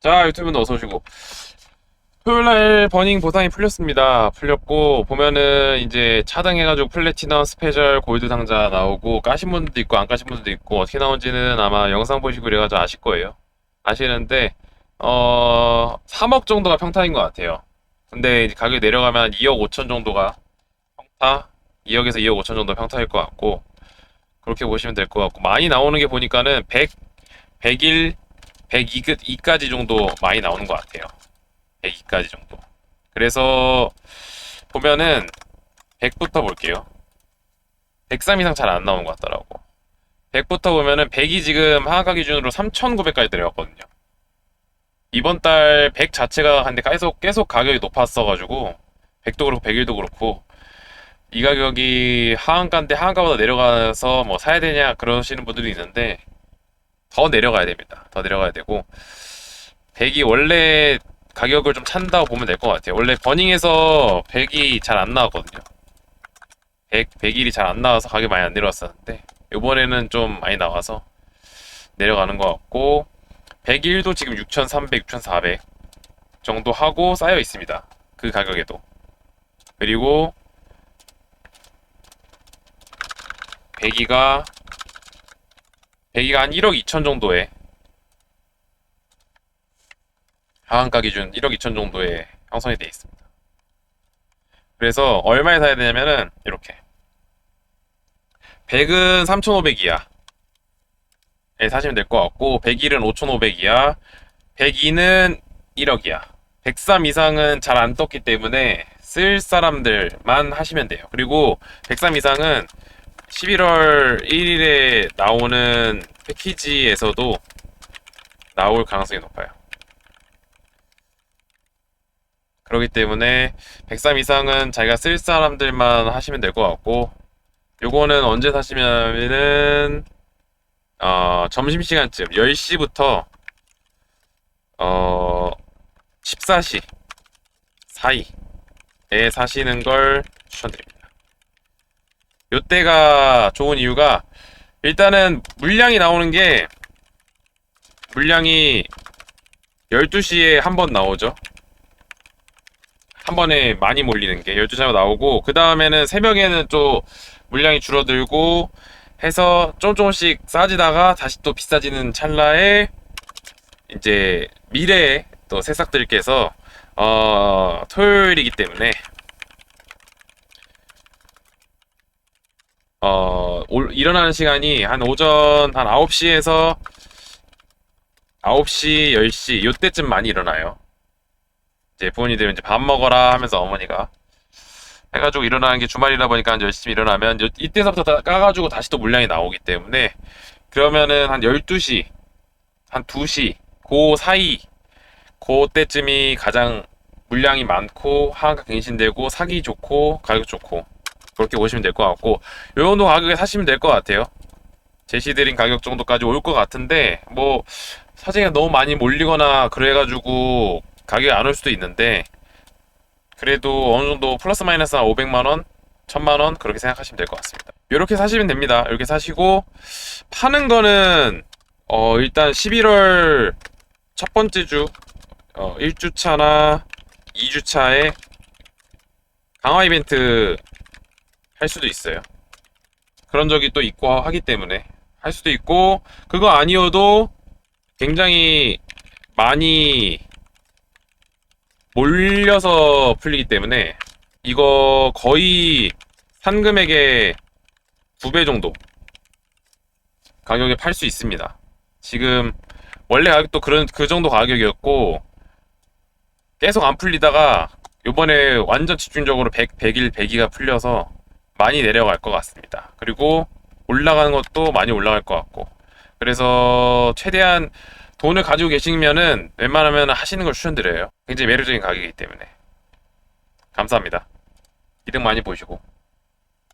자, 유튜브는 어서 오시고. 토요일날 버닝 보상이 풀렸습니다. 풀렸고, 보면은 이제 차등해가지고 플래티넘, 스페셜, 골드 상자 나오고, 까신 분들도 있고, 안 까신 분들도 있고, 어떻게 나온지는 아마 영상 보시고 그래가지고 아실 거예요. 아시는데, 어, 3억 정도가 평타인 것 같아요. 근데 이제 가격이 내려가면 한 2억 5천 정도가 평타? 2억에서 2억 5천 정도 평타일 것 같고, 그렇게 보시면 될 것 같고, 많이 나오는 게 보니까는 100, 101, 102까지 정도 많이 나오는 것 같아요. 102까지 정도. 그래서 보면은 100부터 볼게요. 103 이상 잘 안 나오는 것 같더라고. 100부터 보면은 100이 지금 하한가 기준으로 3,900까지 내려갔거든요. 이번 달 100 자체가 근데 계속 계속 가격이 높았어가지고 100도 그렇고 101도 그렇고 이 가격이 하한가인데 하한가보다 내려가서 뭐 사야 되냐 그러시는 분들이 있는데 더 내려가야 됩니다. 더 내려가야 되고 100이 원래 가격을 좀 찬다고 보면 될 것 같아요. 원래 버닝에서 100이 잘 안 나왔거든요. 100, 101이 잘 안 나와서 가격이 많이 안 내려왔었는데 이번에는 좀 많이 나와서 내려가는 것 같고 101도 지금 6,300, 6,400 정도 하고 쌓여 있습니다. 그 가격에도. 그리고 102가 102가 한 1억 2천 정도에 하한가 기준 1억 2천 정도에 형성이 되어 있습니다. 그래서 얼마에 사야 되냐면은 이렇게 100은 3,500이야. 에 사시면 될 것 같고 101은 5,500이야. 102는 1억 이야. 103 이상은 잘 안 떴기 때문에 쓸 사람들만 하시면 돼요. 그리고 103 이상은 11월 1일에 나오는 패키지에서도 나올 가능성이 높아요. 그렇기 때문에 103 이상은 자기가 쓸 사람들만 하시면 될 것 같고 요거는 언제 사시면은 어, 점심시간쯤 10시부터 어, 14시 사이에 사시는 걸 추천드립니다. 요때가 좋은 이유가 일단은 물량이 나오는 게 물량이 12시에 한 번 나오죠. 한 번에 많이 몰리는 게 12시에 나오고 그 다음에는 새벽에는 또 물량이 줄어들고 해서 좀 조금씩 싸지다가 다시 또 비싸지는 찰나에 이제 미래에 또 새싹들께서 어 토요일이기 때문에 어, 올, 일어나는 시간이 한 오전 한 9시에서 9시, 10시, 요때쯤 많이 일어나요. 이제 부모님들은 이제 밥 먹어라 하면서 어머니가 해가지고 일어나는 게 주말이다 보니까 한 10시쯤 일어나면 요- 이때서부터 다 까가지고 다시 또 물량이 나오기 때문에 그러면은 한 12시, 한 2시, 그 사이, 그 때쯤이 가장 물량이 많고 하한가 갱신되고 사기 좋고 가격 좋고 그렇게 보시면 될 것 같고 요 정도 가격에 사시면 될 것 같아요. 제시드린 가격 정도까지 올 것 같은데 뭐 사진이 너무 많이 몰리거나 그래가지고 가격이 안 올 수도 있는데 그래도 어느 정도 플러스 마이너스 한 500만 원, 1000만 원 그렇게 생각하시면 될 것 같습니다. 이렇게 사시면 됩니다. 이렇게 사시고 파는 거는 어 일단 11월 첫 번째 주 어, 1주차나 2주차에 강화 이벤트 할 수도 있어요. 그런 적이 또 있고 하기 때문에 할 수도 있고 그거 아니어도 굉장히 많이 몰려서 풀리기 때문에 이거 거의 산 금액의 두 배 정도 가격에 팔 수 있습니다. 지금 원래 가격도 그런 그 정도 가격이었고 계속 안 풀리다가 요번에 완전 집중적으로 100, 100일, 102가 풀려서 많이 내려갈 것 같습니다. 그리고 올라가는 것도 많이 올라갈 것 같고. 그래서 최대한 돈을 가지고 계시면은 웬만하면 하시는 걸 추천드려요. 굉장히 매력적인 가격이기 때문에. 감사합니다. 이득 많이 보시고.